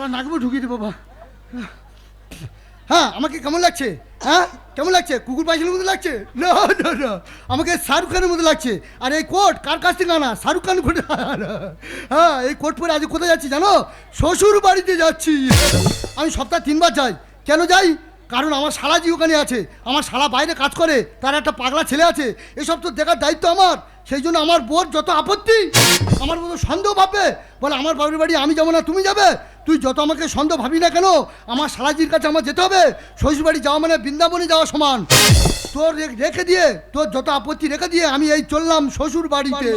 সারা নাকবো ঢুকিয়ে দেবো, বাবা। হ্যাঁ আমাকে কেমন লাগছে? হ্যাঁ কেমন লাগছে? কুকুর পাইছিলের মতো লাগছে? না না না, আমাকে শাহরুখ খানের মতো লাগছে। আর এই কোট কার কাছ থেকে আনা? শাহরুখ খান কোট হ্যাঁ এই কোট পরে আজ কোথায় যাচ্ছি জানো? শ্বশুর বাড়িতে যাচ্ছি। আমি সপ্তাহে তিনবার যাই। কেন যাই? কারণ আমার শালা জি ওখানে আছে। আমার শালা বাইরে কাজ করে। তার একটা পাগলা ছেলে আছে। এসব তো দেখার দায়িত্ব আমার। সেই জন্য আমার বোর যত আপত্তি, আমার মতো সন্দেহ ভাববে, বলে আমার বাবুর বাড়ি আমি যাব না, তুমি যাবে? তুই যত আমাকে সন্দেহ ভাবি না কেন, আমার শালাজির কাছে আমার যেতে হবে? শ্বশুর বাড়ি যাওয়া মানে বৃন্দাবনে যাওয়া সমান। তোর রেখে দিয়ে, তোর যত আপত্তি রেখে দিয়ে আমি এই চললাম শ্বশুর বাড়িতে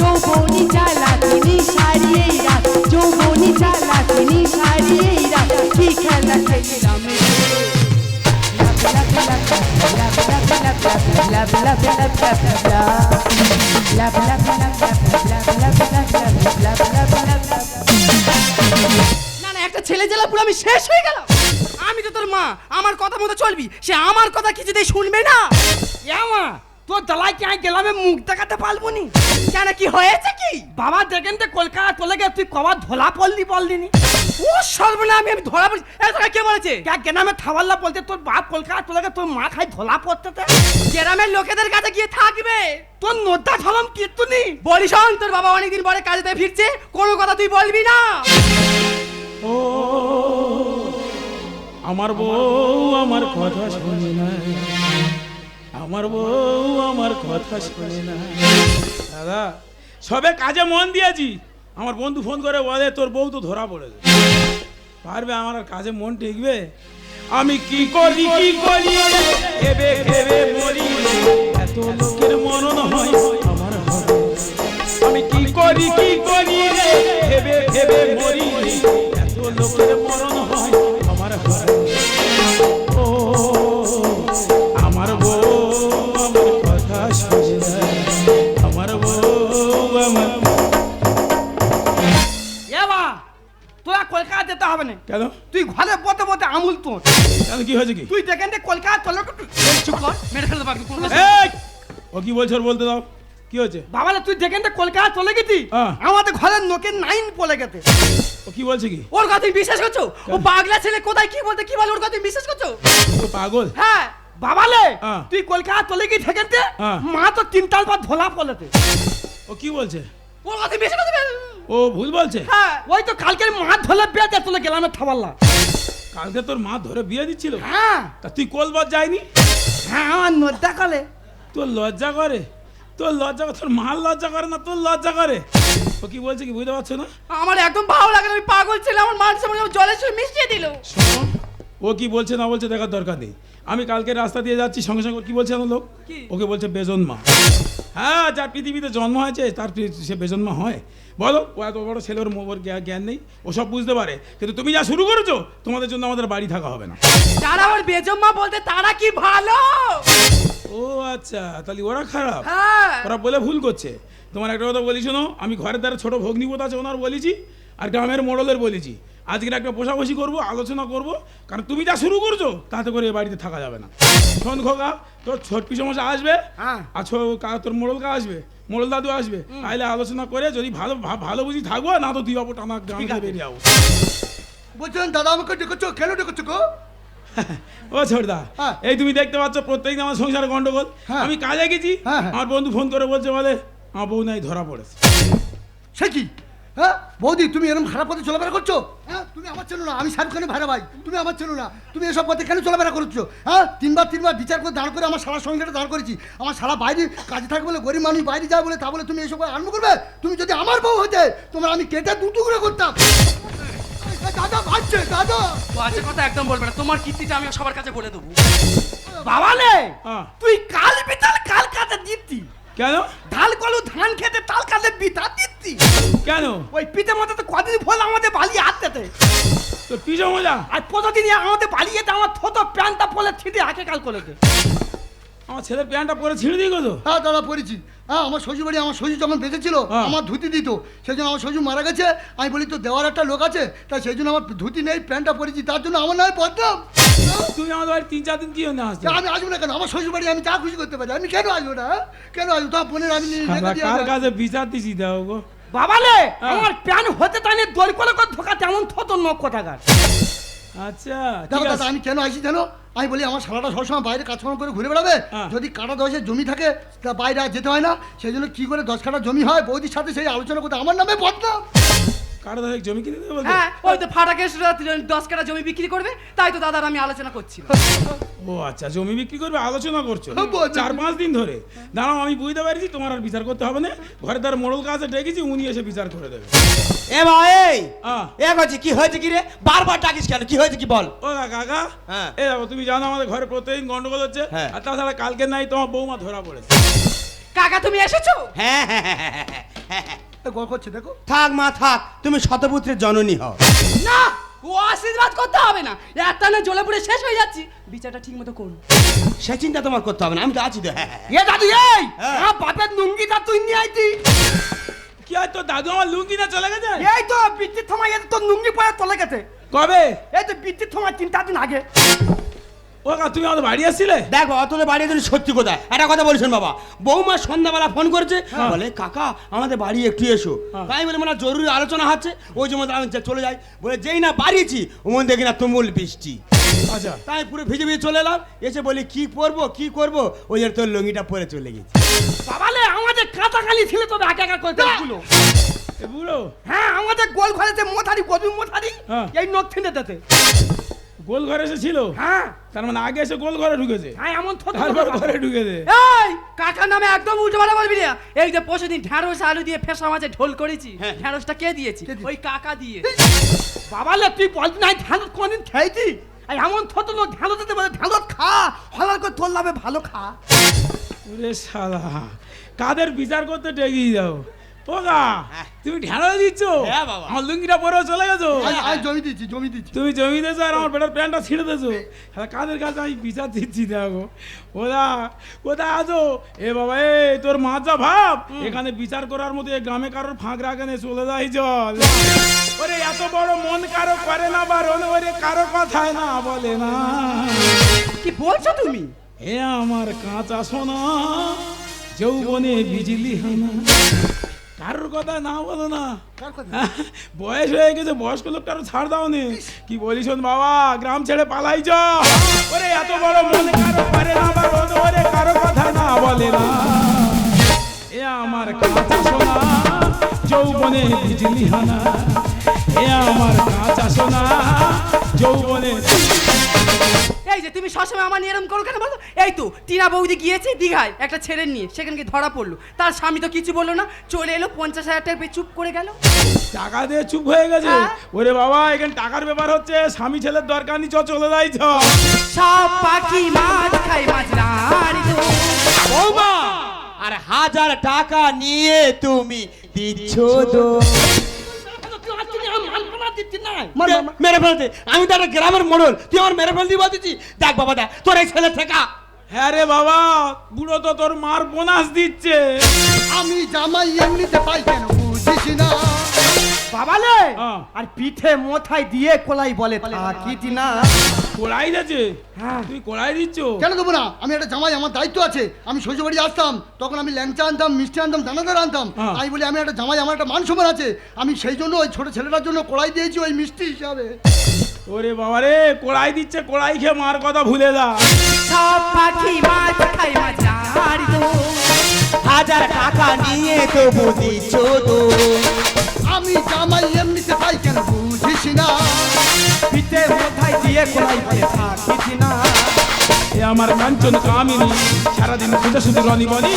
যৌবনি জ্বালাতিনি সারিয়ে কি খেলা না না একটা ছেলে জেলা পুরো আমি শেষ হয়ে গেল আমি তো তোর মা আমার কথা মতো চলবি। সে আমার কথা কিছুতেই শুনবে না। মা তোর কি আমি গেলামে মুখ দেখাতে পারব নি? কেন কি হয়েছে কি? বাবা দেখেন তো কলকাতা চলে গেছে তুই কবার ধোলা পড়লি বললিনি ও সর্বনাম আমি ধরা পড়ছি। এ তোরা কে বলেছে? গ্রামে থাবাল্লা বলতে তোর বাপ কলকাতা গেছে তোর মা খাই ধোলা পড়তে গ্রামের লোকেদের কাছে গিয়ে থাকবে। তোর নোটা ধরম কীর্তনি। বলিস তোর বাবা অনেকদিন পরে কাজে ফিরছে। কোনো কথা তুই বলবি না। ও আমার বউ আমার কথা শোনে না। আমার বউ আমার কথা শোনে না। দাদা সবে কাজে মন দিয়েছি। আমার বন্ধু ফোন করে বলে, তোর বউ তো ধরা পড়েছে। পারবে আমার কাজে মন টিকবে? আমি কি করি কি করি? খেবে খেবে মরি। এত লোকের মরণ হয় আমার আমি কি করি কি করি ভেবে ভেবে মরি। এত লোকের মরণ হবে না কেন? তুই ঘরে বসে বসে আমুল তোর। কেন কি হয়েছে কি? তুই দেখেন যে কলকাতা চলো চুপ কর মেরে ফেলতে পারবি ও কি বলছো বলতে দাও। কি হয়েছে? বাবালা তুই দেখেন যে কলকাতা চলে গেছি। আমাদের ঘরের নোকের নাইন পড়ে গেছে। ও কি বলছে কি? ওর কথা বিশ্বাস করছ? ও পাগলা ছেলে কোথায়? কি বলতে কি বলে? ওর কথা বিশ্বাস করছ? ও পাগল? হ্যাঁ বাবালে। তুই কলকাতা চলে গিয়ে থেকেন। মা তো তিনটার পর ধোলা পড়েছে ও কি বলছে? ওর কথা বিশ্বাস করতে? ও ভুল বলছে। হ্যাঁ ওই তো কালকে মা ধলে বেঁচে চলে গেলাম থাবাল্লা কালকে তোর মা ধরে বিয়ে দিচ্ছিল? হ্যাঁ। তা তুই কলবার যায়নি? হ্যাঁ আমার নোদ্দা কলে তোর লজ্জা করে? তোর লজ্জা করে তোর মার লজ্জা করে না তোর লজ্জা করে? ও কি বলছে কি বুঝতে পারছ না? আমার একদম ভালো লাগে না আমি পাগল ছিল আমার মানুষ আমার জলের সঙ্গে মিশিয়ে দিল। শোনো ও কি বলছে না বলছে দেখার দরকার নেই। আমি কালকে রাস্তা দিয়ে যাচ্ছি সঙ্গে সঙ্গে কি বলছে আমার লোক? ওকে বলছে বেজন মা। হ্যাঁ যার পৃথিবীতে জন্ম হয়েছে তার সে বেজন মা হয়। বলো ও এত বড় ছেলের মোবর জ্ঞান নেই ও সব বুঝতে পারে। কিন্তু তুমি যা শুরু করেছ তোমাদের জন্য আমাদের বাড়ি থাকা হবে না। যারা আমার বেজম্মা বলতে তারা কি ভালো? ও আচ্ছা তাহলে ওরা খারাপ। হ্যাঁ। ওরা বলে ভুল করছে। তোমার একটা কথা বলি শোনো আমি ঘরের দ্বারা ছোট ভগ্নিপত আছে ওনার বলেছি আর গ্রামের মোড়লের বলেছি। আজকের একটা বসাবসি করব আলোচনা করব। কারণ তুমি যা শুরু করছ তাতে করে এ বাড়িতে থাকা যাবে না। শোন খোকা তোর ছোট পিসমশা আসবে হ্যাঁ। আর তোর মোড়ল কা আসবে মোড়ল দাদু আসবে তাহলে আলোচনা করে যদি ভালো ভালো বুঝি থাকব না তো তুই অপর টানা গ্রাম বেরিয়ে যাব বলছেন দাদা আমাকে ডেকেছো? কেন ডেকেছো গো? ও ছোটদা হ্যাঁ। এই তুমি দেখতে পাচ্ছ প্রত্যেকদিন আমার সংসারে গন্ডগোল। হ্যাঁ। আমি কাজে গেছি। আমার বন্ধু ফোন করে বলছে বলে আমার বউ নাই ধরা পড়েছে। সে কি? হ্যাঁ? বৌদি তুমি এরকম খারাপ পথে চলাফেরা করছ? হ্যাঁ তুমি আমার চেনো না আমি শাহরুখ খানের ভাইরা ভাই। তুমি আমার চেনো না তুমি এসব পথে কেন চলাফেরা করছ? হ্যাঁ? তিনবার তিনবার বিচার করে দাঁড় করে আমার সারা সংসারটা দাঁড় করেছি। আমার সারা বাইরে কাজে থাকবে বলে গরিব মানুষ বাইরে যায় বলে তা বলে তুমি এসব আরম্ভ করবে? তুমি যদি আমার বউ হতে তোমার আমি কেটে দু টুকরো করতাম। দাদা ভাবছে দাদা। বাজে কথা একদম বলবে না। তোমার কীর্তিটা আমি সবার কাছে বলে দেবো। বাবালে হ্যাঁ। তুই কাল বিতাল কাল কাতে দিতি কেন? ধান কলু ধান খেতে তাল কালে পিতা দিতি কেন? ওই পিতা মতো তো কদিন ভোল আমাদের বালি হাততে তো পিজো মজা? আর প্রতিদিন আমাদের বালিয়ে আমার থতো প্যান্টটা পলে ছিটে হাঁকে কাল করেছে আমার ছেলের প্যান্টটা পরে ছিঁড়ে দিয়ে তো হ্যাঁ দাদা পড়েছি হ্যাঁ আমার শ্বশুর বাড়ি আমার শ্বশুর যখন বেঁচে ছিল হ্যাঁ। আমার ধুতি দিত। সেই জন্য আমার শ্বশুর মারা গেছে। আমি বলি তো দেওয়ার একটা লোক আছে তাই সেই জন্য আমার ধুতি নেই প্যান্টটা পরেছি। তার জন্য আমার নয় বদনাম। তুমি আমাদের বাড়ি তিন চার দিন কি জন্য আসছো আমি আসব না কেন? আমার শ্বশুর বাড়ি আমি যা খুশি করতে পারি। আমি কেন আসব না হ্যাঁ? কেন আসব? তোমার বোনের আমি কার কাছে বিচার দিছি দাও গো। বাবালে হ্যাঁ। আমার প্যান হতে টানে দড়ি করে করে ধোকা তেমন থত নখ কোথাকার। আচ্ছা দেখো দাদা আমি কেন আসি জানো? আমি বলি আমার সারাটা সবসময় বাইরে কাজকর্ম করে ঘুরে বেড়াবে। যদি কাটা দশের জমি থাকে তা বাইরে আর যেতে হয় না। সেই জন্য কি করে দশ কাটা জমি হয়? বৌদির সাথে সেই আলোচনা করতে আমার নামে বদনাম! কারও দাদা জমি কিনে দেবে বলতে? হ্যাঁ ওই তো ফাটা কেস দশ কাটা জমি বিক্রি করবে তাই তো দাদার আমি আলোচনা করছি। ও আচ্ছা জমি বিক্রি করবে আলোচনা করছ? হ্যাঁ, চার পাঁচ দিন ধরে। দাঁড়াও আমি বুঝতে পারছি তোমার আর বিচার করতে হবে না। ঘরে তার মোড়ল কাছে ডেকেছি উনি এসে বিচার করে দেবে। এ ভাই এই! এ করছি কি হয়েছে কি রে? বারবার ডাকিস কেন? কি হয়েছে কি বল? ও কাকা হ্যাঁ। এ দেখো তুমি জানো আমাদের ঘরে প্রতিদিন গন্ডগোল হচ্ছে হ্যাঁ। আর তাছাড়া কালকে নাই তোমার বৌমা ধরা পড়েছে। কাকা তুমি এসেছ? হ্যাঁ হ্যাঁ হ্যাঁ, হ্যাঁ, হ্যাঁ, হ্যাঁ, হ্যাঁ। গল্প করছে দেখো। থাক মা থাক তুমি শতপুত্রের জননী হও। না ও আশীর্বাদ করতে হবে না। একটা না জ্বলে পুড়ে শেষ হয়ে যাচ্ছি। বিচারটা ঠিক মতো করুন। সে চিন্তা তোমার করতে হবে না আমি তো আছি তো হ্যাঁ হ্যাঁ। এ দাদু এই! হ্যাঁ। বাপের নুঙ্গিটা তুই নিয়ে আইতি কি আর তোর দাদু আমার লুঙ্গি না চলে গেছে? এই তো বৃত্তির সময় এত তোর নুঙ্গি পরে চলে গেছে। কবে? এই তো বৃত্তির সময় তিন চার দিন আগে। ও কাকা তুমি আমাদের বাড়ি আসছিলে? দেখো অত বাড়ি তুমি সত্যি কোথায়? একটা কথা বলছেন বাবা বৌমা সন্ধ্যাবেলা ফোন করেছে বলে কাকা আমাদের বাড়ি একটু এসো। হ্যাঁ। তাই বলে মানে জরুরি আলোচনা হচ্ছে ওই জন্য আমি চলে যাই। বলে যেই না বাড়িয়েছি ওমন দেখি না তুমুল বৃষ্টি। আচ্ছা। তাই পুরো ভিজে ভিজে চলে এলাম এসে বলি কি করব কি করব? ওই জন্য তোর লুঙ্গিটা পরে চলে গেছি। বাবালে আমাদের কাটাকালি ছিল তো একা একা করে গুলো বুড়ো। হ্যাঁ আমাদের গোল ঘরে যে মোথারি গভীর মোথারি হ্যাঁ। এই নখ দিতে গোল ঘরে এসেছিল হ্যাঁ। তার মানে আগে এসে গোল ঘরে ঢুকেছে। হ্যাঁ এমন থত তারপর ঘরে ঢুকেছে। এই কাকার নামে একদম উল্টো পাল্টা বলবি না। এই যে পরশু দিন ঢ্যাঁড়স আলু দিয়ে ফেসা মাছে ঢোল করেছি। হ্যাঁ। ঢ্যাঁড়সটা কে দিয়েছি? কে দিয়েছে? ওই কাকা দিয়ে। বাবা লে তুই বলবি না ঢ্যাঁড়স কোনদিন খেয়েছি? এই এমন থত নো ঢ্যাঁড়স দিতে বলে ঢ্যাঁড়স খা হলার করে তোর লাভে ভালো খা। ওরে শালা কাদের বিচার করতে ডেকে যাও পোকা তুমি ঢেঁড়া দিচ্ছ? হ্যাঁ, আমার লুঙ্গিটা পরেও চলে গেছো? জমি দিচ্ছি জমি দিচ্ছি। তুমি জমি দিয়েছ আর আমার পেটের প্যান্টটা ছিঁড়ে দিয়েছ। হ্যাঁ কাদের কাছে আমি বিচার দিচ্ছি দেখো। ওদা কোথায় আছো? এ বাবা এ তোর মা যা ভাব। এখানে বিচার করার মতো এ গ্রামে কারোর ফাঁক রাখে নে, চলে যাই চল ওরে এত বড় মন কারও করে না বারণ ওরে কারও কথায় না বলে না। কি বলছো তুমি? এ আমার কাঁচা সোনা যৌবনে বিজলি হানা। কারোর কথা না বলো না। বয়স হয়ে গেছে বয়স্ক লোকটারও ছাড় দাও নি কি বলিস শোন বাবা গ্রাম ছেড়ে পালাই ওরে এত বড় মনে কারও পারে না বারণ ওরে কারও কথা না বলে না। এ আমার কাছে শোনা যৌবনে বিজলি হানা। এ আমার কাঁচা সোনা যৌবনে এই যে তুমি সবসময় আমার নিয়ে এরকম করো কেন বলো এই তো টিনা বৌদি গিয়েছে দীঘায় একটা ছেলে নিয়ে সেখানে ধরা পড়ল। তার স্বামী তো কিছু বলল না চলে এলো পঞ্চাশ হাজার টাকা পেয়ে চুপ করে গেল। টাকা দিয়ে চুপ হয়ে গেছে। হ্যাঁ। ওরে বাবা এখানে টাকার ব্যাপার হচ্ছে স্বামী ছেলের দরকার নেই চ চলে যাই সব পাখি মাছ খায় মাছ বৌমা আর হাজার টাকা নিয়ে তুমি দিচ্ছ তো। মার, ফেলতে। আমি তো একটা গ্রামের মোড়ল তুই আমার মেরে ফেলতে বলতেছি দেখ বাবা দেখ তোর এই ছেলে থেকা হ্যাঁ রে বাবা বুড়ো তো তোর মার বোনাস দিচ্ছে। আমি জামাই এমনিতে পাই কেন বুঝিস না। বাবালে হ্যাঁ। আর পিঠে মোথায় দিয়ে কোলাই বলে থাকিটি না। কোড়াই দিয়েছে? হ্যাঁ। তুই কোড়াই দিচ্ছ? কেন দেবো না আমি একটা জামাই আমার দায়িত্ব আছে। আমি শ্বশুর বাড়ি আসতাম তখন আমি ল্যাংচা আনতাম মিষ্টি আনতাম দানাদার আনতাম। হ্যাঁ। আমি বলি আমি একটা জামাই আমার একটা মান সম্মান আছে। আমি সেই জন্য ওই ছোট ছেলেটার জন্য কড়াই দিয়েছি ওই মিষ্টি হিসাবে। ওরে বাবা রে কোড়াই দিচ্ছে কোড়াই খেয়ে মার কথা ভুলে যা। সব পাখি মাছ খায় মাছ হাজার টাকা নিয়ে তবু দিচ্ছ তো আমি জামাই এমনিতে কেন বুঝিস না? পিঠে মোথায় দিয়ে বলে থাকিটি না। এ আমার কাঞ্চন কামিনী সারাদিন খুঁজে শুধু রনি বনি।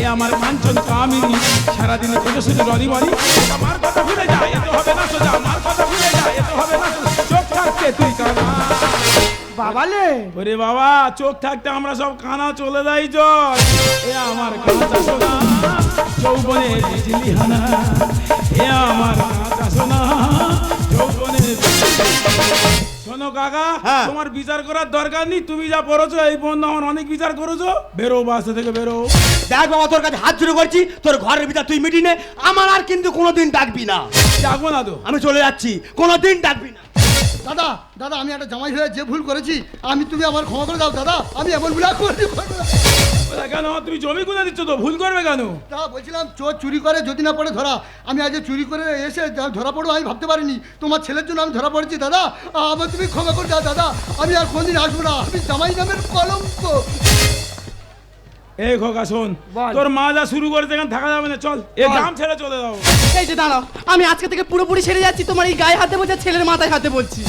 এ আমার কাঞ্চন কামিনী সারাদিন খুঁজে শুধু রনি বনি। আমার কথা ভুলে যা এত হবে না সোজা। আমার কথা ভুলে যা এত হবে না চোখ থাকতে তুই কানা। বাবালে ওরে বাবা চোখ থাকতে আমরা সব কানা চলে যাই চল এ আমার কাঁচা সোনা যৌবনে বিজলি হানা। এ আমার কাঁচা সোনা শোনো কাকা হ্যাঁ। তোমার বিচার করার দরকার নেই তুমি যা পড়েছো এই বন্ধু আমার অনেক বিচার করেছ। বেরো বাসা থেকে বেরো। দেখ বাবা তোর কাছে হাত জুড়ে করছি তোর ঘরের বিচার তুই মিটি নে আমার আর কিন্তু কোনোদিন ডাকবি না। ডাকবো না তো। আমি চলে যাচ্ছি কোনোদিন ডাকবি না। দাদা দাদা আমি একটা জামাই হয়ে যে ভুল করেছি আমি তুমি আমার ক্ষমা করে দাও দাদা আমি এমন ভুল। বলে, কেন? তুমি জমি কোথায় দিচ্ছ তো? ভুল করবে কেন? তা বলছিলাম চোর চুরি করে যদি না পড়ে ধরা। আমি আজ চুরি করে এসে ধরা পড়ব আমি ভাবতে পারিনি। তোমার ছেলের জন্য আমি ধরা পড়েছি দাদা। আমার তুমি ক্ষমা করে দাও দাদা। আমি আর কোনদিন আসব না। আমি জামাই নামের কলঙ্ক। এই খোকা শোন। তোর মা যা শুরু করেছে এখানে থাকা যাবে না চল। এ গ্রাম ছেড়ে চলে যাও। এই যে দাঁড়াও আমি আজকে থেকে পুরোপুরি সেরে যাচ্ছি তোমার এই গায়ে হাতে বলছে ছেলের মাথায় হাতে বলছি।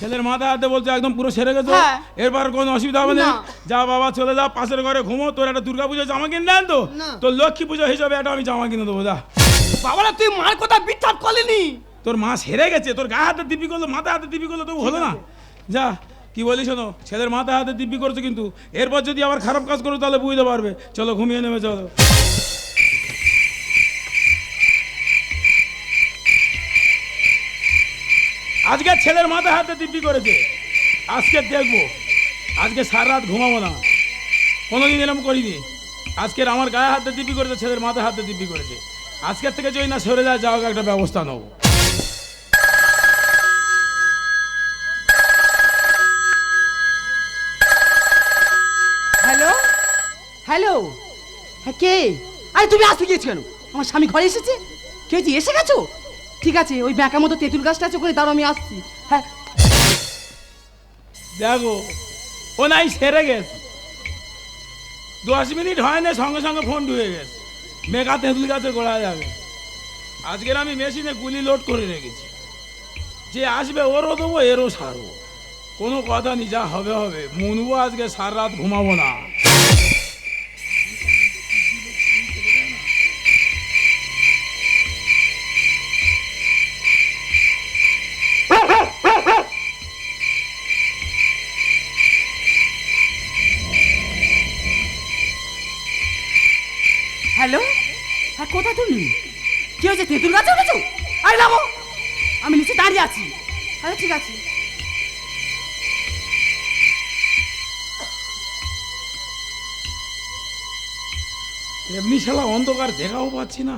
ছেলের মাথা হাতে বলছে একদম পুরো সেরে গেছো। হ্যাঁ। এরপর কোনো অসুবিধা হবে না। যা বাবা চলে যা পাশের ঘরে ঘুমো। তোর একটা দুর্গা পুজো জামা কিনে দেন তো? তোর লক্ষ্মী পুজো হিসাবে একটা আমি জামা কিনে দেবো যা। বাবারা তুই মার কথা বিচ্ছাপ করলিনি তোর মা সেরে গেছে তোর গা হাতে দিব্যি করল মাথা হাতে দিব্যি করল তবু হলো না। যা। কি বলি শোনো? ছেলের মাথা হাতে দিব্যি করছ কিন্তু। এরপর যদি আবার খারাপ কাজ করো, তাহলে বুঝতে পারবে। চলো, ঘুমিয়ে নেবে চলো আজকে ছেলের মাথা হাতে দিব্যি করেছে। আজকে দেখব। আজকে সারা রাত ঘুমাবো না। কোনোদিন এরকম করিনি। আজকের আমার গায়ে হাতে দিব্যি করেছে, ছেলের মাথা হাতে দিব্যি করেছে। আজকের থেকে যদি না সরে যায় যাওয়ার একটা ব্যবস্থা নেব কে? আরে তুমি আসতে গিয়েছো কেন? আমার স্বামী ঘরে এসেছে? কে যে এসে গেছো? ঠিক আছে, ওই ব্যাঁকা মতো তেঁতুল গাছটা আছে, ওখানে দাঁড়াও, আমি আসছি। হ্যাঁ। দেখো, ও নাই সেরে গেছে। দশ মিনিট হয় না, সঙ্গে সঙ্গে ফোন ঢুকে গেছে। মেঘা তেঁতুল গাছে গোড়া যাবে। আজকের আমি মেশিনে গুলি লোড করে রেখেছি। যে আসবে, ওরও দেবো, এরও সারবো। কোনো কথা নেই, যা হবে হবে। মুনবো আজকে সারা রাত ঘুমাবো না। আছে। এমনি শালা অন্ধকার দেখাও পাচ্ছি না।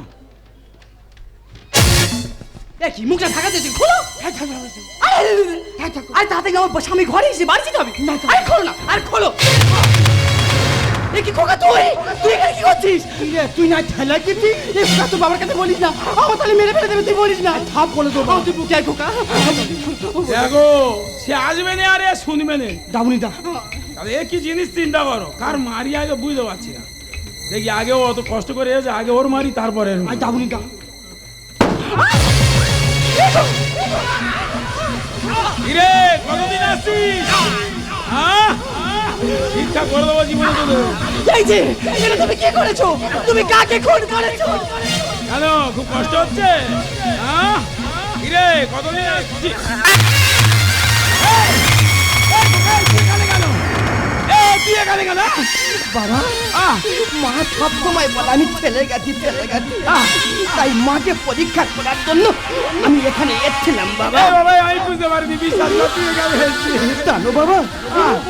দেখি মুখটা ঢাকা দিয়েছে খোলো। আরে আরে তাড়াতাড়ি আমার স্বামী ঘরে এসে বাড়ি যেতে হবে? আরে খোলো না আর খোলো। এ কি খোকা তুই? তুই এখানে কি করছিস? তুই না ঠেলা এ খোকা তুই বাবার কাছে বলিস না। আমার তাহলে মেরে ফেলে দেবে তুই বলিস না। থাপ বলে দেবো। তুই বুকে খোকা। দেখো সে আসবে না আরে শুনবে না। দাবুনি দা। তাহলে এ কি জিনিস চিন্তা করো? কার মারি আগে বুঝতে পারছি না। দেখি আগে ও অত কষ্ট করে এসে আগে ওর মারি তারপরে। দাবুনি দা। কিরে কতদিন আসছিস? ঠিকঠাক করে দেবো জীবনে তোদের। এই যে এটা তুমি কি করেছ? তুমি কাকে খুন করেছ? কেন? খুব কষ্ট হচ্ছে? হ্যাঁ কিরে কতদিন আসছিস এই, এই, এই, তুই এখানে কেন? বাবা আহ, মা সব সময় বলে আমি ফেলে গেছি ফেলে গেছি। তাই মাকে পরীক্ষা করার জন্য আমি এখানে এসেছিলাম বাবা। বাবা, আমি বুঝতে পারিনি বিশ্বাস। জানো বাবা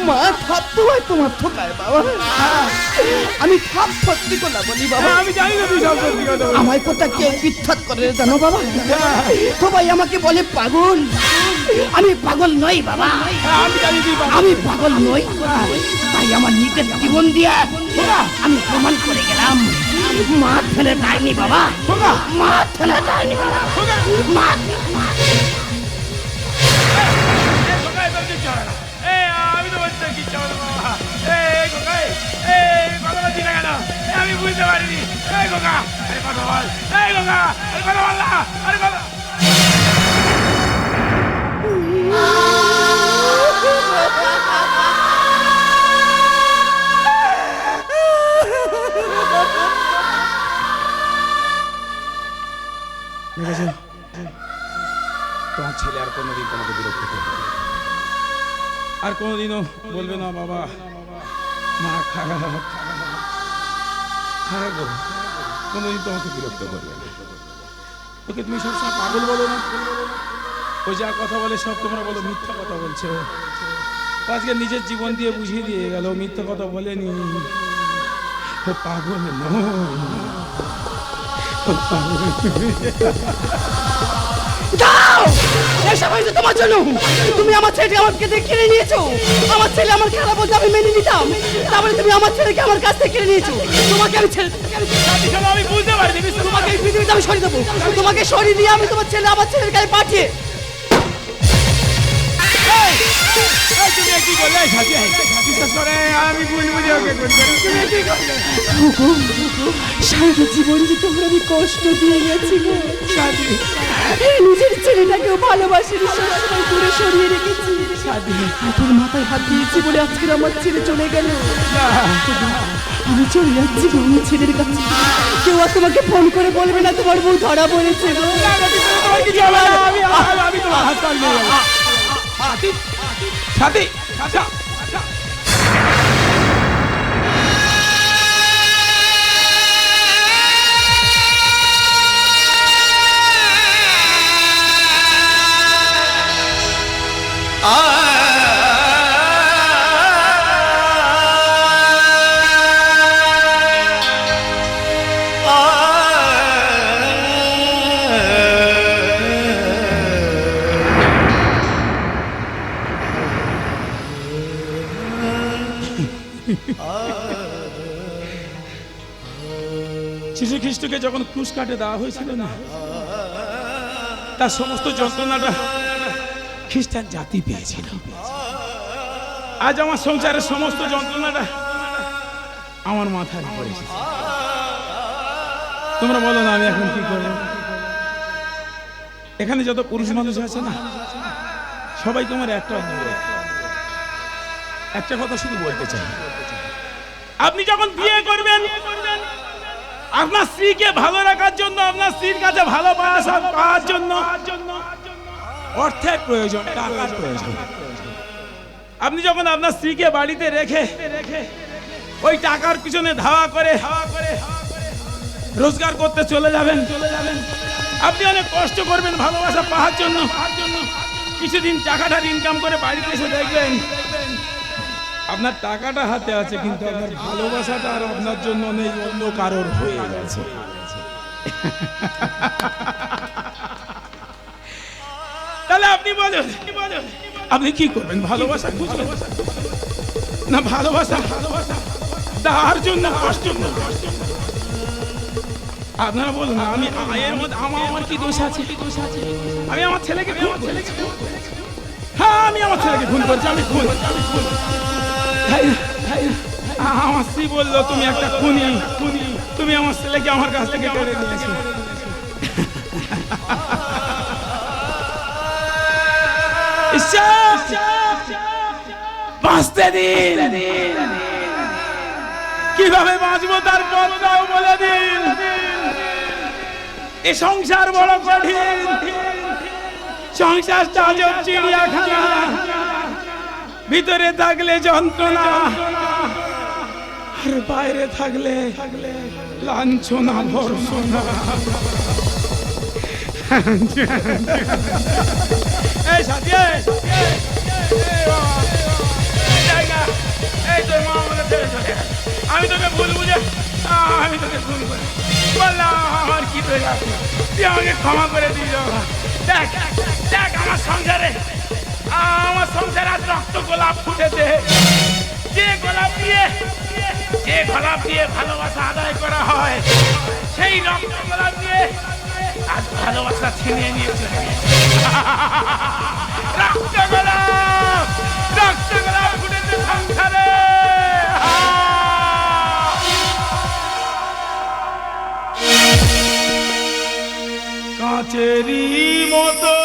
মা সব সময় তোমার ঠোকায় বাবা। আমি সব সত্যি কথা বলি বাবা। হ্যাঁ, আমি জানি না সব সত্যি কথা কেউ করে জানো বাবা? সবাই আমাকে বলে পাগল। আমি পাগল নই বাবা। হ্যাঁ, আমি পাগল। আমি পাগল নই তাই আমার নিজের জীবন দিয়ে আমি প্রমাণ করে গেলাম মা ছেলে দেয়নি বাবা মা ছেলে বাবা মা। আমি বুঝতে পারিনি। এই খোকা, আরে কথা বল। এই খোকা, আরে কথা বল না। আরে কথা- আর কোনোদিনও বলবে না, বাবা। মা, খারাপ খারাপ। কোনোদিন তোমাকে বিরক্ত করবে না। ওকে তুমি সবসময় পাগল বলো না। ও যা কথা বলে, সব তোমরা বলো, মিথ্যা কথা বলছে। আজকে নিজের জীবন দিয়ে বুঝিয়ে দিয়ে গেল, মিথ্যা কথা বলেনি। ও পাগল নয়। ও পাগল এসব হয়েছে তোমার জন্য। তুমি আমার ছেলেকে আমার কাছে কিনে নিয়েছো। আমার ছেলে আমার খেলা বলতে আমি মেনে নিতাম। তারপরে তুমি আমার ছেলেকে আমার কাছ থেকে কিনে নিয়েছো। তোমাকে আমি ছেলে আমি বুঝতে পারিনি তোমাকে এই পৃথিবীতে আমি সরিয়ে দেবো। তোমাকে সরিয়ে দিয়ে আমি তোমার ছেলে আমার ছেলের কাছে পাঠিয়ে আমি সারা জীবন যে তোমরা কষ্ট দিয়ে গেছি গো। নিজের ছেলেটাকেও ভালোবাসিনি সবসময় দূরে সরিয়ে রেখেছি তোর মাথায় হাত দিয়েছি বলে আজকে আমার ছেলে চলে গেল আমি চলে যাচ্ছি গো ছেলের কাছে কেউ আর তোমাকে ফোন করে বলবে না তোমার বউ ধরা পড়েছে গো তোমার শিশু খ্রিস্টকে যখন ক্রুশ কাটে দেওয়া হয়েছিল না তার সমস্ত যন্ত্রণাটা খ্রিস্টান জাতি পেয়েছিল। আজ আমার সংসারের সমস্ত যন্ত্রণাটা আমার মাথায় পড়েছে তোমরা বলো না, আমি এখন কি করব? এখানে যত পুরুষ মানুষ আছে না, সবাই তোমার একটা একটা কথা শুধু বলতে চাই। আপনি যখন বিয়ে করবেন, আপনার স্ত্রীকে ভালো রাখার জন্য, আপনার স্ত্রীর কাছে ভালোবাসা পাওয়ার জন্য অর্থের প্রয়োজন, টাকার প্রয়োজন। আপনি যখন আপনার স্ত্রীকে বাড়িতে রেখে ওই টাকার পিছনে ধাওয়া করে রোজগার করতে চলে যাবেন, আপনি অনেক কষ্ট করবেন ভালোবাসা পাওয়ার জন্য। কিছুদিন টাকাটা ইনকাম করে বাড়িতে এসে দেখবেন, আপনার টাকাটা হাতে আছে, কিন্তু আপনার ভালোবাসাটা আর আপনার জন্য নেই, অন্য কারোর হয়ে গেছে। আপনি বলেন। আপনি কি করবেন? ভালোবাসা খুঁজবেন না, ভালোবাসা ভালোবাসা তার জন্য। কষ্ট আপনারা বলুন, আমি এর মধ্যে আমার আমার কি দোষ আছে? আমি আমার ছেলেকে খুন হ্যাঁ আমি আমার ছেলেকে খুন করেছি, আমি খুন আমার স্ত্রী বলল, তুমি একটা খুনি খুনি। তুমি আমার ছেলেকে আমার কাছ থেকে কেড়ে নিয়েছো। বাঁচতে দিন কীভাবে বাঁচবো তার পথটাও বলে দিন এ সংসার বড় কঠিন সংসারটা আজব চিড়িয়াখানা ভিতরে থাকলে যন্ত্রণা আর বাইরে থাকলে লাঞ্ছনা ভর্ষণা এই সাথী এই, বাবা, আমি তোকে ভুল বুঝে আমি তোকে ভুল করে বললাম আমার কি তুই আমাকে ক্ষমা করে। দেখ দেখ আমার সংসারে। আমার সংসারে আজ রক্ত গোলাপ ফুটেছে। যে গোলাপ দিয়ে যে গোলাপ দিয়ে ভালোবাসা আদায় করা হয়, সেই রক্ত গোলাপ দিয়ে আজ ভালোবাসা ছিনিয়ে নিয়ে চলে রক্ত গোলাপ! রক্ত গোলাপ ফুটেছে সংসারে। কাঁচেরি মতো।